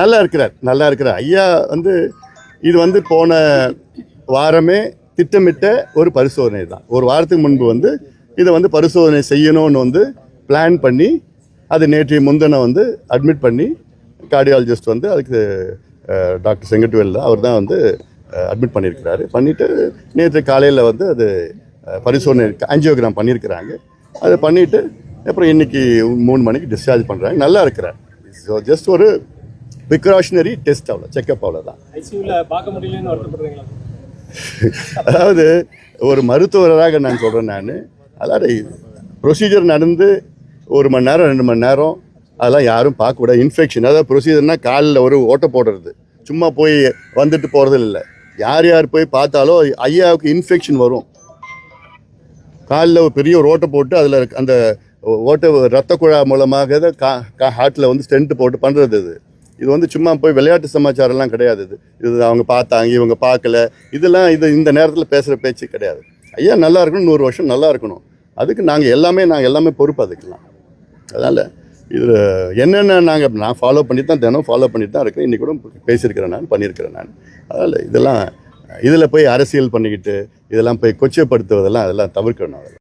நல்லா இருக்கிறார் நல்லா இருக்கிறார். ஐயா வந்து இது வந்து போன வாரமே திட்டமிட்ட ஒரு பரிசோதனை தான். ஒரு வாரத்துக்கு முன்பு வந்து இதை வந்து பரிசோதனை செய்யணும்னு வந்து பிளான் பண்ணி அது நேற்றைய முந்தின வந்து அட்மிட் பண்ணி கார்டியாலஜிஸ்ட் வந்து அதுக்கு டாக்டர் செங்கட்டுவேல் அவர் தான் வந்து அட்மிட் பண்ணியிருக்கிறாரு. பண்ணிவிட்டு நேற்று காலையில் வந்து அது பரிசோதனை ஆஞ்சியோகிராம் பண்ணியிருக்கிறாங்க. அதை பண்ணிவிட்டு அப்புறம் இன்னைக்கு மூணு மணிக்கு டிஸ்சார்ஜ் பண்ணுறாங்க நல்லா இருக்கிறார். ஸோ ஜஸ்ட் ஒரு ப்ரிகாஷனரி டெஸ்ட் அவ்வளோ செக்அப் அவ்வளோதான் அதாவது ஒரு மருத்துவராக நான் சொல்கிறேன் நான் அதாவது ப்ரொசீஜர் நடந்து ஒரு மணி நேரம் ரெண்டு மணி நேரம் அதெல்லாம் யாரும் பார்க்கக்கூடாது இன்ஃபெக்ஷன் அதாவது ப்ரொசீஜர்னால் காலில் ஒரு ஓட்டை போடுறது. சும்மா போய் வந்துட்டு போகிறது இல்லை. யார் யார் போய் பார்த்தாலும் ஐயாவுக்கு இன்ஃபெக்ஷன் வரும். காலில் ஒரு பெரிய ஒரு ஓட்டை போட்டு அதில் அந்த ஓட்ட ரத்த குழா மூலமாக தான் கா கா ஹார்ட்டில் வந்து ஸ்டென்ட் போட்டு பண்ணுறது இது. இது வந்து சும்மா போய் விளையாட்டு சமாச்சாரம்லாம் கிடையாது இது. இது அவங்க பார்த்தாங்க இவங்க பார்க்கல. இதெல்லாம் இது இந்த நேரத்தில் பேசுகிற பேச்சு கிடையாது. ஐயா நல்லா இருக்கணும் நூறு வருஷம் நல்லா இருக்கணும். அதுக்கு நாங்கள் எல்லாமே நாங்கள் எல்லாமே பொறுப்பு அதுக்கெல்லாம். அதனால் இதில் என்னென்ன நாங்கள் நான் ஃபாலோ பண்ணி தான் தினம் ஃபாலோ பண்ணிட்டு தான் இருக்கேன் இன்றைக்கி கூட பேசியிருக்கிறேன் நான் பண்ணியிருக்கிறேன் நான். அதனால் இதெல்லாம் இதில் போய் அரசியல் பண்ணிக்கிட்டு இதெல்லாம் போய் கொச்சைப்படுத்துவதெல்லாம் அதெல்லாம் தவிர்க்கணும்.